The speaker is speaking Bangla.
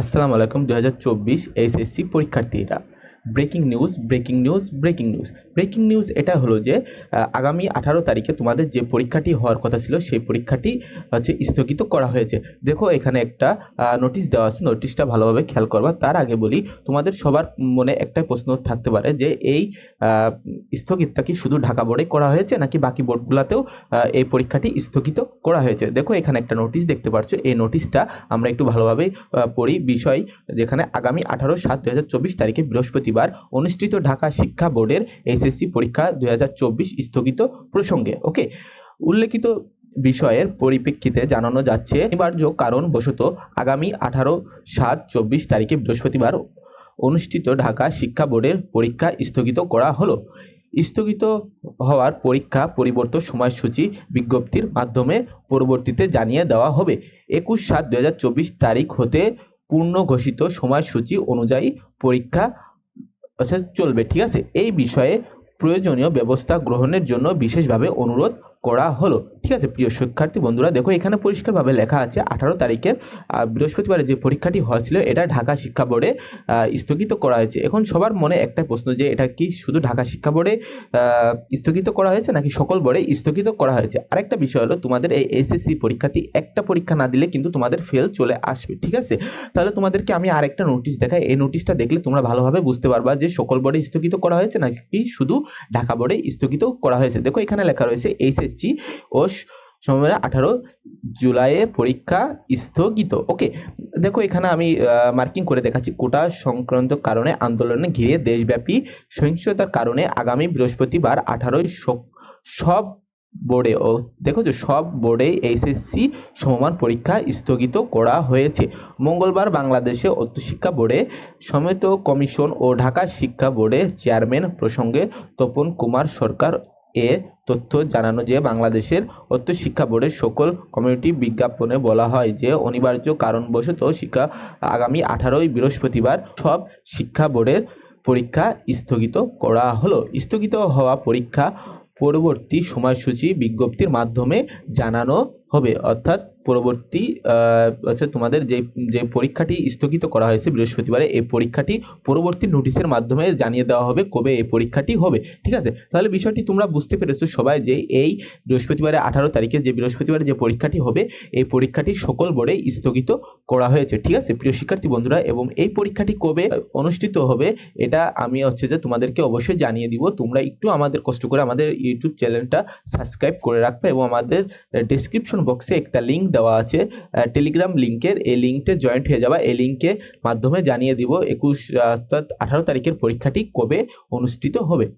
আসসালামু আলাইকুম দু হাজার চব্বিশ এইচএসসি পরীক্ষার্থীরা। Breaking news breaking news breaking news. Breaking news এটা হলো যে আগামী আঠারো তারিখে তোমাদের যে পরীক্ষাটি হওয়ার কথা ছিল, সেই পরীক্ষাটি হচ্ছে স্থগিত করা হয়েছে। দেখো এখানে একটা নোটিশ দেওয়া আছে। নোটিশটা ভালোভাবে খেয়াল করবা। তার আগে বলি, তোমাদের সবার মনে একটা প্রশ্ন থাকতে পারে যে, এই স্থগিতটা কি শুধু ঢাকা বোর্ডে করা হয়েছে, নাকি বাকি বোর্ডগুলোতেও এই পরীক্ষাটি স্থগিত করা হয়েছে? দেখো এখানে একটা নোটিশ দেখতে পাচ্ছ এই নোটিশটা আমরা একটু ভালোভাবে পড়ি। বিষয় যেখানে আগামী আঠারো সাত দু তারিখে বৃহস্পতিবার অনুষ্ঠিত ঢাকা শিক্ষা বোর্ডের এসএসসি পরীক্ষা দুই স্থগিত প্রসঙ্গে। ওকে, উল্লেখিত বিষয়ের পরিপ্রেক্ষিতে জানানো যাচ্ছে অনিবার্য কারণবশত আগামী আঠারো সাত চব্বিশ তারিখে বৃহস্পতিবার অনুষ্ঠিত ঢাকা শিক্ষা বোর্ডের পরীক্ষা স্থগিত করা হলো। স্থগিত হওয়ার পরীক্ষা পরিবর্তন সময়সূচি বিজ্ঞপ্তির মাধ্যমে পরবর্তীতে জানিয়ে দেওয়া হবে। একুশ সাত দু তারিখ হতে পূর্ণ ঘোষিত সময়সূচি অনুযায়ী পরীক্ষা চলবে ঠিক আছে? এই বিষয়ে প্রয়োজনীয় ব্যবস্থা গ্রহণের জন্য বিশেষভাবে অনুরোধ করা হলো। ঠিক আছে, প্রিয় শিক্ষার্থী বন্ধুরা, দেখো এখানে পরিষ্কারভাবে লেখা আছে আঠারো তারিখের বৃহস্পতিবারে যে পরীক্ষাটি হয়েছিল, এটা ঢাকা শিক্ষা বোর্ডে স্থগিত করা হয়েছে। এখন সবার মনে একটা প্রশ্ন যে, এটা কি শুধু ঢাকা শিক্ষা বোর্ডে স্থগিত করা হয়েছে, নাকি সকল বোর্ডে স্থগিত করা হয়েছে? আরেকটা বিষয় হলো, তোমাদের এই এসএসসি পরীক্ষাটি একটা পরীক্ষা না দিলে কিন্তু তোমাদের ফেল চলে আসবে, ঠিক আছে? তাহলে তোমাদেরকে আমি আরেকটা নোটিশ দেখাই। এই নোটিশটা দেখলে তোমরা ভালোভাবে বুঝতে পারবা যে, সকল বোর্ডে স্থগিত করা হয়েছে, নাকি শুধু ঢাকা বোর্ডে স্থগিত করা হয়েছে। দেখো এখানে লেখা রয়েছে এইচএসসি ও সময় আঠারো জুলাইয়ে পরীক্ষা স্থগিত। ওকে, দেখো এখানে আমি মার্কিং করে দেখাচ্ছি। কোটা সংক্রান্ত কারণে আন্দোলনে ঘিরে দেশব্যাপী সহিংসতার কারণে আগামী বৃহস্পতিবার আঠারোই সব বোর্ডে, ও, দেখো যে সব বোর্ডে এইচএসসি সমমান পরীক্ষা স্থগিত করা হয়েছে। মঙ্গলবার বাংলাদেশে উচ্চশিক্ষা বোর্ডে সমিত কমিশন ও ঢাকা শিক্ষা বোর্ডের চেয়ারম্যান প্রসঙ্গে তপন কুমার সরকার এ তথ্য জানানো যে বাংলাদেশের অর্থ শিক্ষা বোর্ডের সকল কমিউনিটি বিজ্ঞাপনে বলা হয় যে অনিবার্য কারণবশত শিক্ষা আগামী আঠারোই বৃহস্পতিবার সব শিক্ষা বোর্ডের পরীক্ষা স্থগিত করা হলো। স্থগিত হওয়া পরীক্ষা পরবর্তী সময়সূচি বিজ্ঞপ্তির মাধ্যমে জানানো হবে। অর্থাৎ পরবর্তী হচ্ছে তোমাদের যে যে পরীক্ষাটি স্থগিত করা হয়েছে বৃহস্পতিবারে, এই পরীক্ষাটি পরবর্তী নোটিশের মাধ্যমে জানিয়ে দেওয়া হবে কবে এই পরীক্ষাটি হবে, ঠিক আছে? তাহলে বিষয়টি তোমরা বুঝতে পেরেছ সবাই যে এই বৃহস্পতিবারে আঠারো তারিখে যে বৃহস্পতিবারে যে পরীক্ষাটি হবে, এই পরীক্ষাটি সকল বোর্ডে স্থগিত করা হয়েছে, ঠিক আছে? প্রিয় শিক্ষার্থী বন্ধুরা, এবং এই পরীক্ষাটি কবে অনুষ্ঠিত হবে, এটা আমি হচ্ছে যে তোমাদেরকে অবশ্যই জানিয়ে দিব। তোমরা একটু আমাদের, কষ্ট করে আমাদের ইউটিউব চ্যানেলটা সাবস্ক্রাইব করে রাখবে এবং আমাদের ডিসক্রিপশন বক্সে একটা লিঙ্ক দেওয়া আছে টেলিগ্রাম লিঙ্কের। এই লিঙ্কটে জয়েন্ট হয়ে যাওয়া এই লিঙ্কের মাধ্যমে জানিয়ে দিব একুশ অর্থাৎ আঠারো তারিখের পরীক্ষাটি কবে অনুষ্ঠিত হবে।